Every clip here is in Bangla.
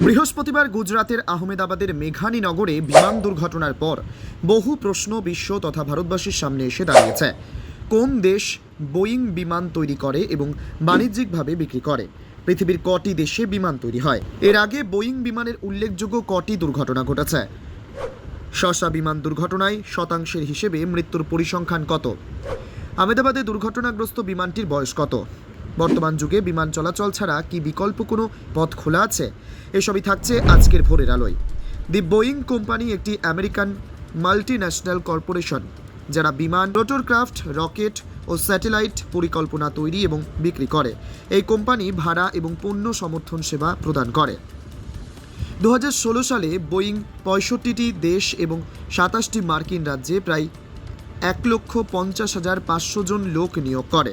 বৃহস্পতিবার গুজরাতের আহমেদাবাদের মেঘানী নগরে বিমান দুর্ঘটনার পর বহু প্রশ্ন বিশ্ব তথা ভারতবাসীর সামনে এসে দাঁড়িয়েছে। কোন দেশ বোয়িং বিমান তৈরি করে এবং বাণিজ্যিকভাবে বিক্রি করে? পৃথিবীর কটি দেশে বিমান তৈরি হয়? এর আগে বোয়িং বিমানের উল্লেখযোগ্য কটি দুর্ঘটনা ঘটেছে। শশা বিমান দুর্ঘটনায় শতাংশের হিসেবে মৃত্যুর পরিসংখ্যান কত? আহমেদাবাদে দুর্ঘটনাগ্রস্ত বিমানটির বয়স কত? বর্তমান যুগে বিমান চলাচল ছাড়া কি বিকল্প কোনো পথ খোলা আছে? এসবই থাকছে আজকের ভোরের আলোয়। দি বোয়িং কোম্পানি একটি আমেরিকান মাল্টি ন্যাশনাল কর্পোরেশন, যারা বিমান, রোটরক্রাফট, রকেট ও স্যাটেলাইট পরিকল্পনা তৈরি এবং বিক্রি করে। এই কোম্পানি ভাড়া এবং পণ্য সমর্থন সেবা প্রদান করে। দু হাজার ষোলো সালে বোয়িং পঁয়ষট্টিটি দেশ এবং সাতাশটি মার্কিন রাজ্যে প্রায় এক লক্ষ পঞ্চাশ হাজার পাঁচশো জন লোক নিয়োগ করে।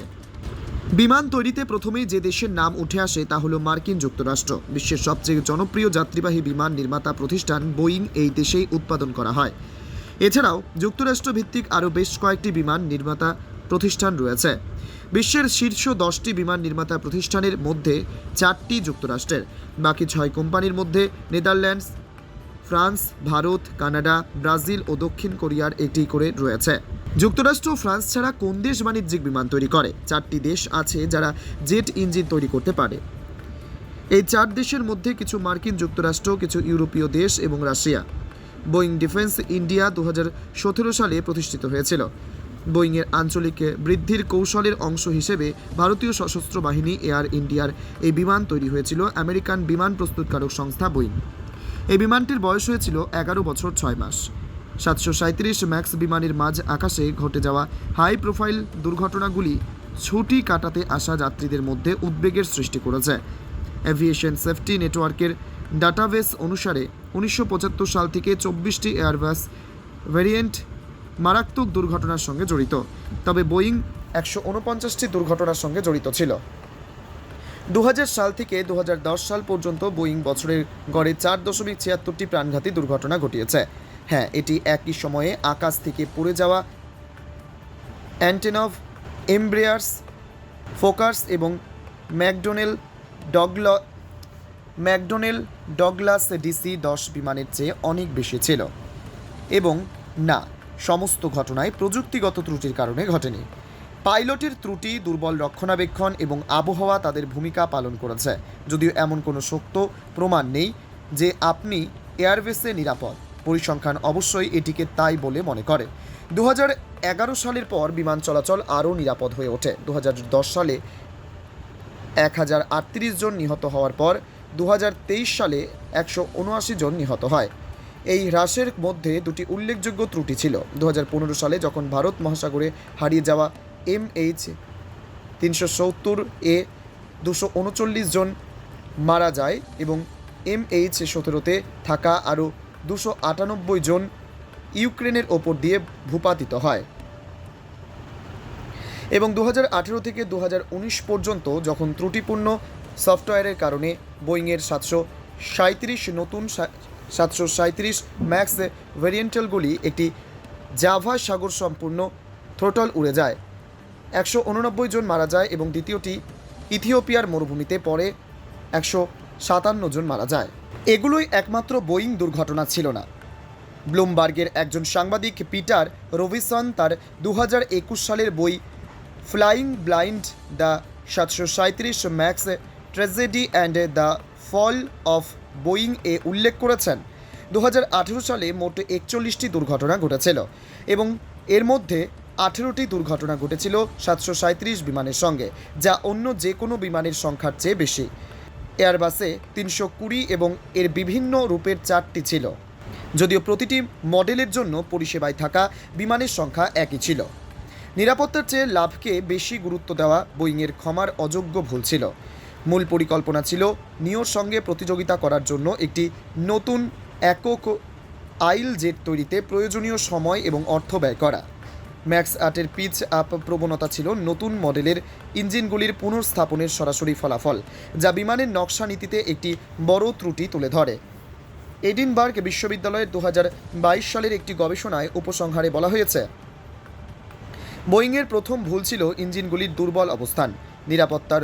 বিমান তৈরিতে প্রথমেই যে দেশের নাম উঠে আসে তা হলো মার্কিন যুক্তরাষ্ট্র। বিশ্বের সবচেয়ে জনপ্রিয় যাত্রীবাহী বিমান নির্মাতা প্রতিষ্ঠান বোয়িং এই দেশেই উৎপাদন করা হয়। এছাড়াও যুক্তরাষ্ট্র ভিত্তিক আরও বেশ কয়েকটি বিমান নির্মাতা প্রতিষ্ঠান রয়েছে। বিশ্বের শীর্ষ দশটি বিমান নির্মাতা প্রতিষ্ঠানের মধ্যে চারটি যুক্তরাষ্ট্রের। বাকি ছয় কোম্পানির মধ্যে Netherlands France, Bharat, Canada, Brazil ও দক্ষিণ কোরিয়ার একটি করে রয়েছে। যুক্তরাষ্ট্র ফ্রান্স ছাড়া কোন দেশ বাণিজ্যিক বিমান তৈরি করে? চারটি দেশ আছে যারা জেট ইঞ্জিন তৈরি করতে পারে। এই চার দেশের মধ্যে কিছু মার্কিন যুক্তরাষ্ট্র, কিছু ইউরোপীয় দেশ এবং রাশিয়া। বোয়িং ডিফেন্স ইন্ডিয়া দু হাজার সতেরো সালে প্রতিষ্ঠিত হয়েছিল। বোয়িংয়ের আঞ্চলিক বৃদ্ধির কৌশলের অংশ হিসেবে ভারতীয় সশস্ত্র বাহিনী, এয়ার ইন্ডিয়ার এই বিমান তৈরি হয়েছিল। আমেরিকান বিমান প্রস্তুতকারক সংস্থা বোয়িং। এই বিমানটির বয়স হয়েছিল এগারো বছর ছয় মাস। সাতশো সাঁত্রিশ ম্যাক্স বিমানের মাঝ আকাশে ঘটে যাওয়া হাই প্রোফাইল দুর্ঘটনাগুলি ছুটি কাটাতে আসা যাত্রীদের মধ্যে উদ্বেগের সৃষ্টি করেছে। অ্যাভিয়েশন সেফটি নেটওয়ার্কের ডাটাবেস অনুসারে উনিশশো পঁচাত্তর সাল থেকে চব্বিশটি এয়ারবাস ভ্যারিয়েন্ট মারাত্মক দুর্ঘটনার সঙ্গে জড়িত, তবে বোয়িং একশো দুর্ঘটনার সঙ্গে জড়িত ছিল। দু হাজার সাল থেকে দু হাজার দশ সাল পর্যন্ত বোয়িং বছরের গড়ে চার দশমিক ছিয়াত্তরটি প্রাণঘাতী দুর্ঘটনা ঘটিয়েছে। হ্যাঁ এটি একই সময়ে আকাশ থেকে পড়ে যাওয়া অ্যান্টেনভ, এমব্রেয়ার্স, ফোকার্স এবং McDonnell Douglas, McDonnell Douglas DC দশ বিমানের চেয়ে অনেক বেশি ছিল। এবং না, সমস্ত ঘটনায় প্রযুক্তিগত ত্রুটির কারণে ঘটেনি। পাইলটের ত্রুটি, দুর্বল রক্ষণাবেক্ষণ এবং আবহাওয়া তাদের ভূমিকা পালন করেছে। যদিও এমন কোনো শক্ত প্রমাণ নেই যে আপনি এয়ারবেসে নিরাপদ। পরিসংখ্যান অবশ্যই এটিকে তাই বলে মনে করে। দু এগারো সালের পর বিমান চলাচল আরও নিরাপদ হয়ে ওঠে। দু হাজার দশ সালে এক হাজার আটত্রিশ জন নিহত হওয়ার পর দু হাজার তেইশ সালে একশো উনআশি জন নিহত হয়। এই হ্রাসের মধ্যে দুটি উল্লেখযোগ্য ত্রুটি ছিল। দু হাজার পনেরো সালে যখন ভারত মহাসাগরে হারিয়ে যাওয়া এম এইচ তিনশো সত্তর এ দুশো উনচল্লিশ জন মারা যায় এবং এম এইচ সতেরোতে থাকা আরও দুশো আটানব্বই জন ইউক্রেনের ওপর দিয়ে ভূপাতিত হয়। এবং দু হাজার আঠেরো থেকে দু হাজার উনিশ পর্যন্ত যখন ত্রুটিপূর্ণ সফটওয়্যারের কারণে বোয়িংয়ের সাতশো সাঁত্রিশ নতুন সাতশো সাঁত্রিশ ম্যাক্স ভেরিয়েন্টালগুলি একটি জাভা সাগর সম্পূর্ণ থ্রোটল উড়ে যায়। একশো উননব্বই জন মারা যায় এবং দ্বিতীয়টি ইথিওপিয়ার মরুভূমিতে পরে একশো সাতান্ন জন মারা যায়। এগুলোই একমাত্র বোয়িং দুর্ঘটনা ছিল না। ব্লুমবার্গের একজন সাংবাদিক পিটার রবিসন তার দু হাজার একুশ সালের বই ফ্লাইং ব্লাইন্ড দ্য সাতশো সাঁত্রিশ max tragedy and the fall of Boeing এ উল্লেখ করেছেন দু হাজার আঠেরো সালে মোট একচল্লিশটি দুর্ঘটনা ঘটেছিল এবং এর মধ্যে আঠেরোটি দুর্ঘটনা ঘটেছিল সাতশো সাঁত্রিশ বিমানের সঙ্গে, যা অন্য যে কোনো বিমানের সংখ্যার চেয়ে বেশি। এয়ারবাসে তিনশো কুড়ি এবং এর বিভিন্ন রূপের চারটি ছিল। যদিও প্রতিটি মডেলের জন্য পরিষেবায় থাকা বিমানের সংখ্যা একই ছিল। নিরাপত্তার চেয়ে লাভকে বেশি গুরুত্ব দেওয়া বোয়িংয়ের ক্ষমার অযোগ্য ভুল ছিল। মূল পরিকল্পনা ছিল নিওর সঙ্গে প্রতিযোগিতা করার জন্য একটি নতুন একক আইল জেট তৈরিতে প্রয়োজনীয় সময় এবং অর্থ ব্যয় করা। ম্যাক্স আটের পিচ আপ প্রবণতা ছিল নতুন মডেলের ইঞ্জিনগুলির পুনঃস্থাপনের সরাসরি ফলাফল, যা বিমানের নকশা নীতিতে একটি বড় ত্রুটি তুলে ধরে। এডিনবার্গ বিশ্ববিদ্যালয়ের দু হাজার বাইশ সালের একটি গবেষণায় উপসংহারে বলা হয়েছে, বোয়িংয়ের প্রথম ভুল ছিল ইঞ্জিনগুলির দুর্বল অবস্থান, নিরাপত্তার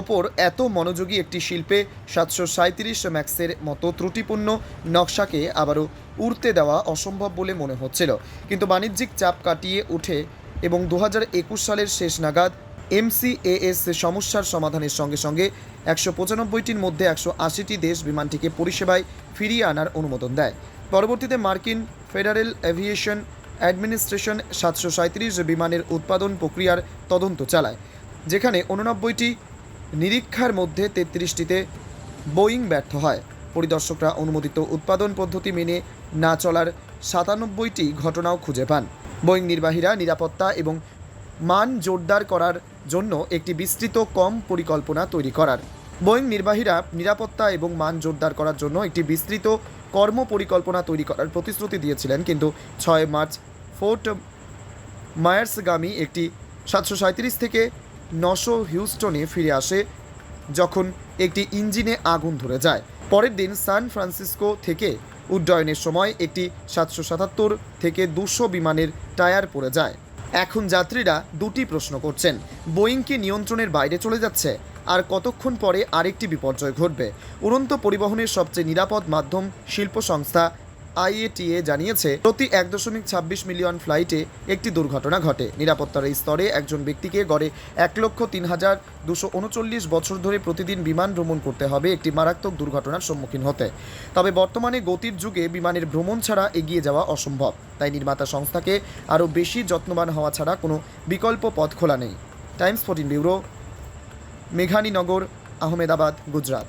ওপর এত মনোযোগী একটি শিল্পে সাতশো সাঁত্রিশ ম্যাক্সের মতো ত্রুটিপূর্ণ নকশাকে আবারও উড়তে দেওয়া অসম্ভব বলে মনে হচ্ছিল। কিন্তু বাণিজ্যিক চাপ কাটিয়ে উঠে এবং দু সালের শেষ নাগাদ এমসিএএস সমস্যার সমাধানের সঙ্গে সঙ্গে একশো পঁচানব্বইটির মধ্যে একশো আশিটি দেশ বিমানটিকে পরিষেবায় ফিরিয়ে আনার অনুমোদন দেয়। পরবর্তীতে মার্কিন ফেডারেল এভিয়েশন অ্যাডমিনিস্ট্রেশন সাতশো সাঁত্রিশ বিমানের উৎপাদন প্রক্রিয়ার তদন্ত চালায়, যেখানে উননব্বইটি নিরীক্ষার মধ্যে তেত্রিশটিতে বোয়িং ব্যর্থ হয়। পরিদর্শকরা অনুমোদিত উৎপাদন পদ্ধতি মেনে না চলার সাতানব্বইটি ঘটনাও খুঁজে পান। বোয়িং নির্বাহীরা নিরাপত্তা এবং মান জোরদার করার জন্য একটি বিস্তৃত কম পরিকল্পনা তৈরি করার। বোয়িং নির্বাহীরা নিরাপত্তা এবং মান জোরদার করার জন্য একটি বিস্তৃত কর্ম পরিকল্পনা তৈরি করার প্রতিশ্রুতি দিয়েছিলেন, কিন্তু ছয় মার্চ ফোর্ট মায়ার্সগামী একটি সাতশো থেকে নশো হিউস্টনে ফিরে আসে যখন একটি ইঞ্জিনে আগুন ধরে যায়। পরের দিন সান ফ্রান্সিসকো থেকে উড্ডয়নের সময় একটি সাতশো সাতাত্তর থেকে দুশো বিমানের টায়ার পড়ে যায়। এখন যাত্রীরা দুটি প্রশ্ন করছেন বোয়িং কি নিয়ন্ত্রণের বাইরে চলে যাচ্ছে আর কতক্ষণ পরে আরেকটি বিপর্যয় ঘটবে? উড়ন্ত পরিবহনের সবচেয়ে নিরাপদ মাধ্যম শিল্প সংস্থা আইএটিএ জানিয়েছে, প্রতি এক দশমিক ছাব্বিশ মিলিয়ন ফ্লাইটে একটি দুর্ঘটনা ঘটে। নিরাপত্তার এই স্তরে একজন ব্যক্তিকে গড়ে এক লক্ষ তিন হাজার দুশো উনচল্লিশ বছর ধরে প্রতিদিন বিমান ভ্রমণ করতে হবে একটি মারাত্মক দুর্ঘটনার সম্মুখীন হতে। তবে বর্তমানে গতির যুগে বিমানের ভ্রমণ ছাড়া এগিয়ে যাওয়া অসম্ভব। তাই নির্মাতা সংস্থাকে আরও বেশি যত্নবান হওয়া ছাড়া কোনো বিকল্প পথ খোলা নেই। Times fourteen bureau, Meghaninagar, Ahmedabad, Gujarat.